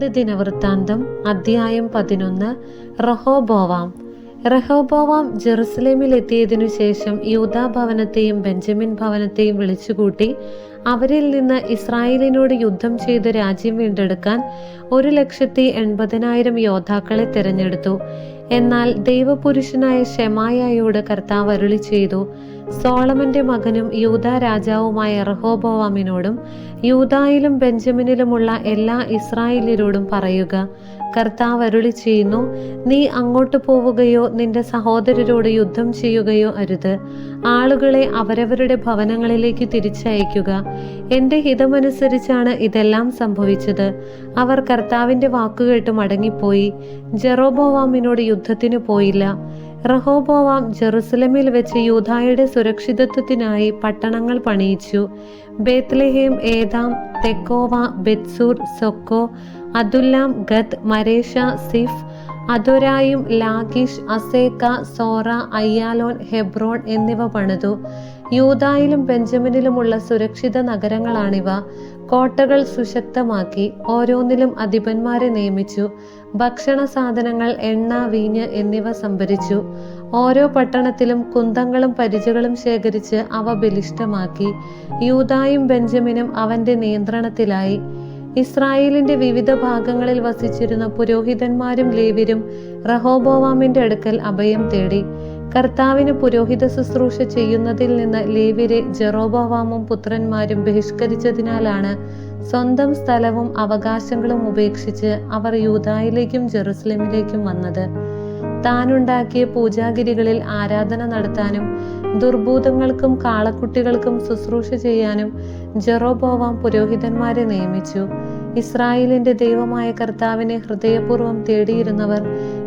ദിനവൃത്താന്തം അധ്യായം പതിനൊന്ന്. റഹോബോവാം. റഹോബോവാം ജെറുസലേമിൽ എത്തിയതിനു ശേഷം യൂതാ ഭവനത്തെയും ബെഞ്ചമിൻ ഭവനത്തെയും വിളിച്ചുകൂട്ടി അവരിൽ നിന്ന് ഇസ്രായേലിനോട് യുദ്ധം ചെയ്ത് രാജ്യം വീണ്ടെടുക്കാൻ ഒരു ലക്ഷത്തി എൺപതിനായിരം യോദ്ധാക്കളെ തിരഞ്ഞെടുത്തു. എന്നാൽ ദൈവപുരുഷനായ ഷെമായയോട് കർത്താവ് അരുളി ചെയ്തു സോളമന്റെ മകനും യൂത രാജാവുമായ റഹോബോവാമിനോടും യൂതായിലും ബെഞ്ചമിനിലുമുള്ള എല്ലാ ഇസ്രായേലിനോടും പറയുക കർത്താവ് അരുളി ചെയ്യുന്നു നീ അങ്ങോട്ട് പോവുകയോ നിന്റെ സഹോദരരോട് യുദ്ധം ചെയ്യുകയോ അരുത്. ആളുകളെ അവരവരുടെ ഭവനങ്ങളിലേക്ക് തിരിച്ചയക്കുക. എന്റെ ഹിതമനുസരിച്ചാണ് ഇതെല്ലാം സംഭവിച്ചത്. അവർ കർത്താവിന്റെ വാക്കുകേട്ട് മടങ്ങിപ്പോയി. ജെറോബോവാമിനോട് യുദ്ധത്തിന് പോയില്ല. റഹോബോവാം ജെറുസലമിൽ വെച്ച് യൂധായുടെ സുരക്ഷിതത്വത്തിനായി പട്ടണങ്ങൾ പണിയിച്ചു. Bethlehem Etam Tekoa Bethzur Soco Adullam Gath Mareshah സിഫ് അദുരായും ലാഗിഷ് Azekah സോറ അയ്യാലോൻ Hebron എന്നിവ പണിതു. യൂതായിലും ബെഞ്ചമിനിലുമുള്ള സുരക്ഷിത നഗരങ്ങളാണിവ. കോട്ടകൾ സുശക്തമാക്കി ഓരോന്നിലും അധിപന്മാരെ നിയമിച്ചു. ഭക്ഷണ സാധനങ്ങൾ എണ്ണ വീഞ്ഞ് എന്നിവ സംഭരിച്ചു. ഓരോ പട്ടണത്തിലും കുന്തങ്ങളും പരിചകളും ശേഖരിച്ച് അവ ബലിഷ്ടമാക്കി യൂതായും ബെഞ്ചമിനും അവന്റെ നിയന്ത്രണത്തിലായി. ഇസ്രായേലിന്റെ വിവിധ ഭാഗങ്ങളിൽ വസിച്ചിരുന്ന പുരോഹിതന്മാരും ലേവ്യരും റഹോബോവാമിന്റെ അടുക്കൽ അഭയം തേടി. കർത്താവിന് പുരോഹിത ശുശ്രൂഷ ചെയ്യുന്നതിൽ നിന്ന് ലേവ്യരെ ജെറോബോവാമും പുത്രന്മാരും ബഹിഷ്കരിച്ചതിനാലാണ് സ്വന്തം സ്ഥലവും അവകാശങ്ങളും ഉപേക്ഷിച്ച് അവർ യൂതായിലേക്കും ജെറുസലേമിലേക്കും വന്നത്. താനുണ്ടാക്കിയ പൂജാഗിരികളിൽ ആരാധന നടത്താനും ദുർഭൂതങ്ങൾക്കും കാളക്കുട്ടികൾക്കും ശുശ്രൂഷ ചെയ്യാനും ജെറോബോവാം പുരോഹിതന്മാരെ നിയമിച്ചു. ഇസ്രായേലിന്റെ ദൈവമായ കർത്താവിനെ ഹൃദയപൂർവം തേടിയിരുന്നവർ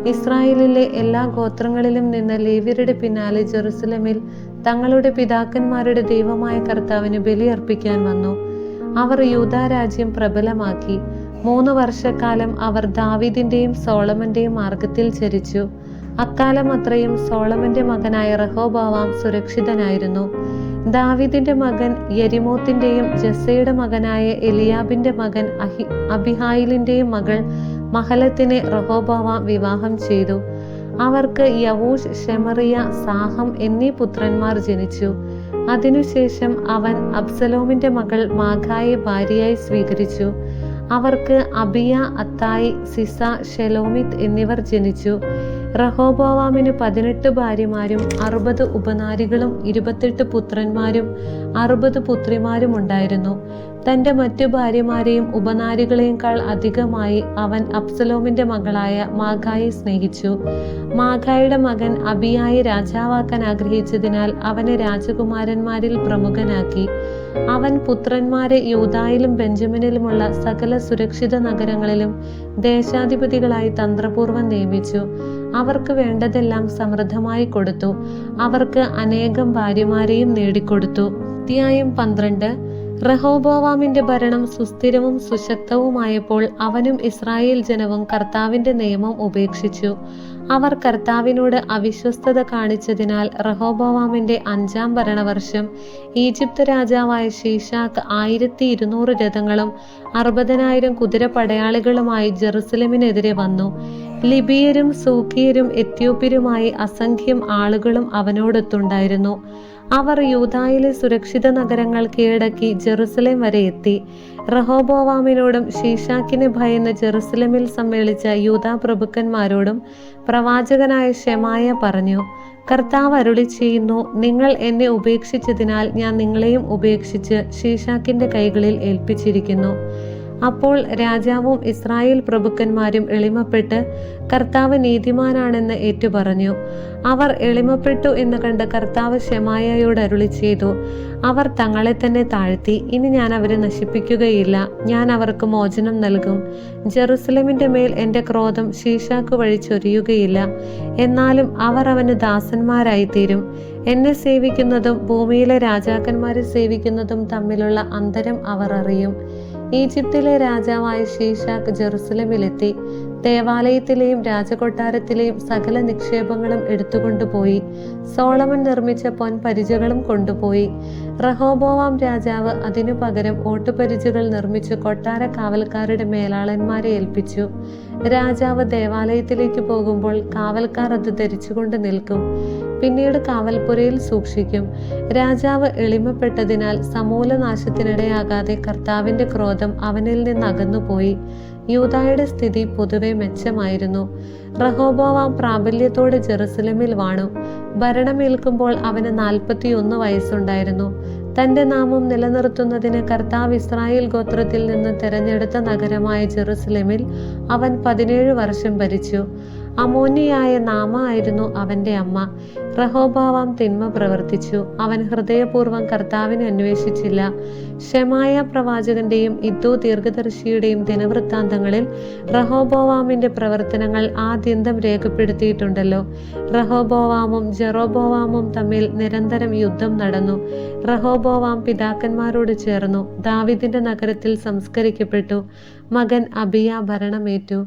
ഇസ്രായേലിലെ എല്ലാ ഗോത്രങ്ങളിലും നിന്ന് ലേവ്യരുടെ പിന്നാലെ ജെറുസലമിൽ തങ്ങളുടെ പിതാക്കന്മാരുടെ ദൈവമായ കർത്താവിന് ബലിയർപ്പിക്കാൻ വന്നു. അവർ യൂതാരാജ്യം പ്രബലമാക്കി. മൂന്ന് വർഷക്കാലം അവർ ദാവിദിന്റെയും സോളമന്റെയും മാർഗത്തിൽ ചരിച്ചു. അക്കാലം അത്രയും സോളമന്റെ മകനായ റഹോബാവാം സുരക്ഷിതനായിരുന്നു. ദാവിദിന്റെ മകൻ യരിമോത്തിന്റെയും ജസയുടെ മകനായ എലിയാബിന്റെ മകൻ അഹി അബിഹായിലിന്റെയും മകൾ മഹലത്തിനെ റഹോബാവാം വിവാഹം ചെയ്തു. അവർക്ക് യവൂഷ് ഷെമറിയ സാഹം എന്നീ പുത്രന്മാർ ജനിച്ചു. അതിനുശേഷം അവൻ അബ്സലോമിന്റെ മകൾ മാഘായെ ഭാര്യയായി സ്വീകരിച്ചു. അവർക്ക് അബിയ അത്തായി സിസ ഷെലോമിത് എന്നിവർ ജനിച്ചു. റഹോബോവാമിന് പതിനെട്ട് ഭാര്യമാരും അറുപത് ഉപനാരികളും ഇരുപത്തെട്ട് പുത്രന്മാരും അറുപത് പുത്രിമാരും ഉണ്ടായിരുന്നു. തന്റെ മറ്റു ഭാര്യമാരെയും ഉപനാരികളെക്കാൾ അധികമായി അവൻ അബ്സലോമിന്റെ മകളായ മാഘായെ സ്നേഹിച്ചു. മാഘായുടെ മകൻ അബിയായി രാജാവാക്കാൻ ആഗ്രഹിച്ചതിനാൽ അവനെ രാജകുമാരന്മാരിൽ പ്രമുഖനാക്കി. അവൻ പുത്രന്മാരെ യൂതായിലും ബെഞ്ചമിനിലുമുള്ള സകല സുരക്ഷിത നഗരങ്ങളിലും ദേശാധിപതികളായി തന്ത്രപൂർവം നിയമിച്ചു. അവർക്ക് വേണ്ടതെല്ലാം സമൃദ്ധമായി കൊടുത്തു. അവർക്ക് അനേകം ഭാര്യമാരെയും നേടിക്കൊടുത്തു. അധ്യായം പന്ത്രണ്ട്. റഹോബോവാമിന്റെ ഭരണം സുസ്ഥിരവും സുശക്തവുമായപ്പോൾ അവനും ഇസ്രായേൽ ജനവും കർത്താവിന്റെ നിയമം ഉപേക്ഷിച്ചു. അവർ കർത്താവിനോട് അവിശ്വസ്തത കാണിച്ചതിനാൽ റഹോബോവാമിന്റെ അഞ്ചാം ഭരണവർഷം ഈജിപ്ത് രാജാവായ ഷീഷാക്ക് ആയിരത്തി ഇരുന്നൂറ് രഥങ്ങളും അറുപതിനായിരം കുതിര പടയാളികളുമായി ജെറുസലമിനെതിരെ വന്നു. ലിബിയരും സൂക്കിയരും എത്യോപ്യരുമായി അസംഖ്യം ആളുകളും അവനോടൊത്തുണ്ടായിരുന്നു. അവർ യൂതായിലെ സുരക്ഷിത നഗരങ്ങൾ കീഴടക്കി ജെറുസലേം വരെ എത്തി. റഹോബോവാമിനോടും ഷീഷാക്കിനെ ഭയന്ന് ജെറുസലമിൽ സമ്മേളിച്ച യൂതാ പ്രഭുക്കന്മാരോടും പ്രവാചകനായ ഷെമായ പറഞ്ഞു കർത്താവ് അരുളി ചെയ്യുന്നു നിങ്ങൾ എന്നെ ഉപേക്ഷിച്ചതിനാൽ ഞാൻ നിങ്ങളെയും ഉപേക്ഷിച്ച് ഷീഷാക്കിന്റെ കൈകളിൽ ഏൽപ്പിച്ചിരിക്കുന്നു. അപ്പോൾ രാജാവും ഇസ്രായേൽ പ്രഭുക്കന്മാരും എളിമപ്പെട്ട് കർത്താവ് നീതിമാനാണെന്ന് ഏറ്റുപറഞ്ഞു. അവർ എളിമപ്പെട്ടു എന്ന് കണ്ട് കർത്താവ് ഷെമായയോട് അരുളി ചെയ്തു അവർ തങ്ങളെ തന്നെ താഴ്ത്തി ഇനി ഞാൻ അവരെ നശിപ്പിക്കുകയില്ല. ഞാൻ അവർക്ക് മോചനം നൽകും. ജെറുസലമിന്റെ മേൽ എന്റെ ക്രോധം ശീഷാക്ക് വഴി ചൊരിയുകയില്ല. എന്നാലും അവർ അവന് ദാസന്മാരായിത്തീരും. എന്നെ സേവിക്കുന്നതും ഭൂമിയിലെ രാജാക്കന്മാരെ സേവിക്കുന്നതും തമ്മിലുള്ള അന്തരം അവർ അറിയും. ഈജിപ്തിലെ രാജാവായ ഷീഷാക്ക് ജെറുസലമിലെത്തി. ദേവാലയത്തിലെയും രാജകൊട്ടാരത്തിലെയും സകല നിക്ഷേപങ്ങളും എടുത്തുകൊണ്ടുപോയി. സോളമൻ നിർമ്മിച്ച പൊൻപരിചകളും കൊണ്ടുപോയി. റഹോബോവാം രാജാവ് അതിനു പകരം ഓട്ടുപരിചകൾ നിർമ്മിച്ച് കൊട്ടാര കാവൽക്കാരുടെ മേലാളന്മാരെ ഏൽപ്പിച്ചു. രാജാവ് ദേവാലയത്തിലേക്ക് പോകുമ്പോൾ കാവൽക്കാർ അത് ധരിച്ചുകൊണ്ട് നിൽക്കും. പിന്നീട് കാവൽപ്പുരയിൽ സൂക്ഷിക്കും. രാജാവ് എളിമപ്പെട്ടതിനാൽ സമൂലനാശത്തിനിടയാകാതെ കർത്താവിന്റെ ക്രോധം അവനിൽ നിന്ന് അകന്നുപോയി. യൂതായുടെ സ്ഥിതി പൊതുവെ മെച്ചമായിരുന്നു. റഹോബോവാം പ്രാബല്യത്തോടെ ജെറുസലമിൽ വാണു. ഭരണമേൽക്കുമ്പോൾ അവന് നാൽപ്പത്തിയൊന്ന് വയസ്സുണ്ടായിരുന്നു. തന്റെ നാമം നിലനിർത്തുന്നതിന് കർത്താവ് ഇസ്രായേൽ ഗോത്രത്തിൽ നിന്ന് തെരഞ്ഞെടുത്ത നഗരമായ ജെറുസലമിൽ അവൻ പതിനേഴ് വർഷം ഭരിച്ചു. അമോനിയായ നാമ ആയിരുന്നു അവന്റെ അമ്മ. റഹോബാവാം തിന്മ പ്രവർത്തിച്ചു. അവൻ ഹൃദയപൂർവം കർത്താവിനെ അന്വേഷിച്ചില്ല. ഷെമായ പ്രവാചകന്റെയും ഇദ്ദു ദീർഘദർശിയുടെയും ദിനവൃത്താന്തങ്ങളിൽ റഹോബോവാമിന്റെ പ്രവർത്തനങ്ങൾ ആദ്യന്തം രേഖപ്പെടുത്തിയിട്ടുണ്ടല്ലോ. റഹോബോവാമും ജെറോബോവാമും തമ്മിൽ നിരന്തരം യുദ്ധം നടന്നു. റഹോബോവാം പിതാക്കന്മാരോട് ചേർന്നു. ദാവിദിന്റെ നഗരത്തിൽ സംസ്കരിക്കപ്പെട്ടു. മകൻ അബിയ ഭരണമേറ്റു.